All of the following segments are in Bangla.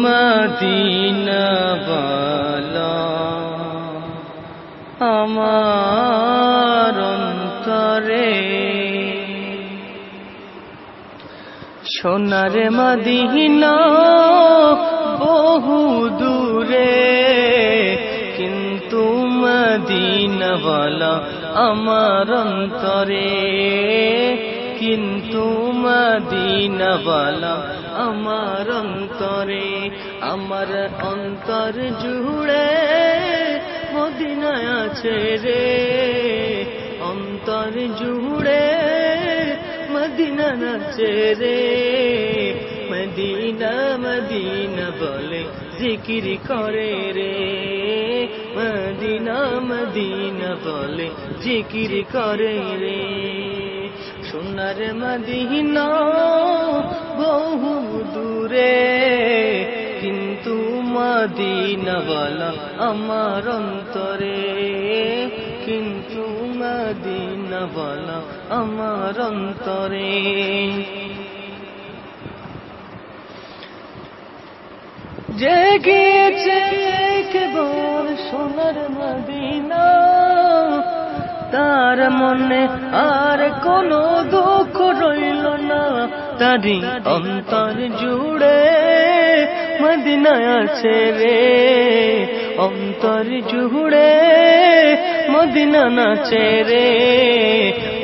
কিন্তু মদিনাওয়ালা আমার অন্তরে সোনার মদিনা বহু দূরে কিন্তু মদিনাওয়ালা আমার অন্তরে কিন্তু মদিনাওয়ালা আমার অন্তরে, আমার অন্তর জুড়ে মদিনায় আছে রে। অন্তর জুড়ে মদিনা নাচে রে। মদিনা মদিনা বলে জিকির করে রে। মদিনা মদিনা বলে জিকির করে রে। সোনার মদিনা বহু দূরে। কিন্তু মদিনাওয়ালা আমার অন্তরে। কিন্তু মদিনাওয়ালা আমার অন্তরে। জেগেছে তার মনে আর কোনো দুঃখ রইল না। তারি অন্তর জুড়ে মদিনা আছে রে। অন্তর জুড়ে মদিনা নাচে রে।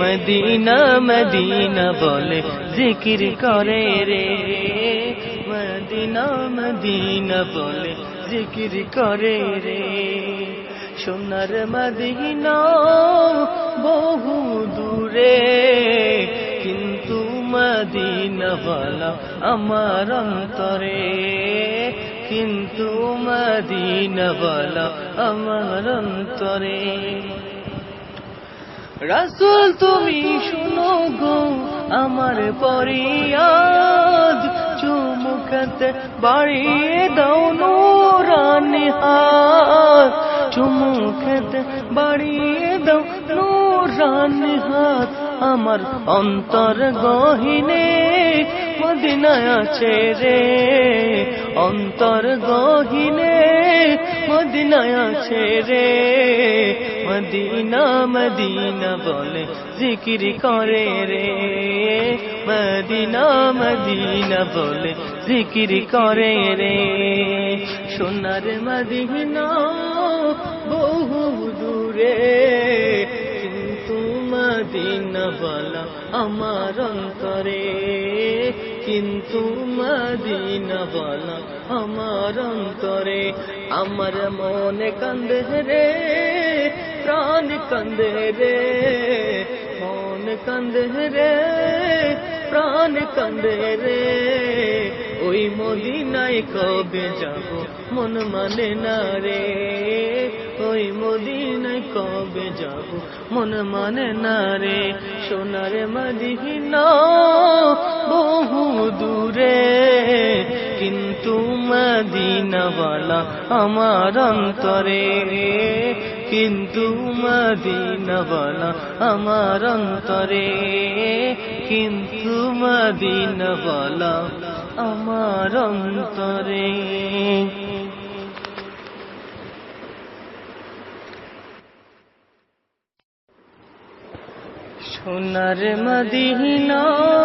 মদিনা মদিনা বলে জিকির করে রে। মদিনা মদিনা বলে জিকির করে রে। সোনার মদিনা বহু দূরে, কিন্তু মদিনাওয়ালা আমার অন্তরে। কিন্তু মদিনাওয়ালা আমার অন্তরে। রাসুল তুমি শুনো গো, আমার পরিয়াদ চুমুখাতে বাড়িয়ে দাও নুরানি হাত চুমুখাতে বাড়িয়ে দাও। নুরানি হাত আমার অন্তর গহিনে, মদিনায় আছে রে। অন্তর গহিনে, মদিনায় আছে রে। মদিনা মদিনা বলে জিকির করে রে। মদিনা মদিনা বলে জিকির করে রে। সোনার মদিনা বহু দূরে, কিন্তু মদিনা বলা আমার অন্তরে, কিন্তু মদিনা বলা আমার অন্তরে, আমার মনে কান্দে রে, প্রাণ কান্দে রে, মন কান্দে রে, প্রাণ কান্দে রে। ওই মদিনায় কবে যাব? মন মানে না রে। ওই মদিনায় কবে যাব? মন মানে না রে। সোনার মদিনা বহু দূরে। কিন্তু মদিনাওয়ালা আমার অন্তরে। কিন্তু মদিনাওয়ালা আমার অন্তরে। কিন্তু মদিনাওয়ালা আমার অন্তরে। সোনার মদিনা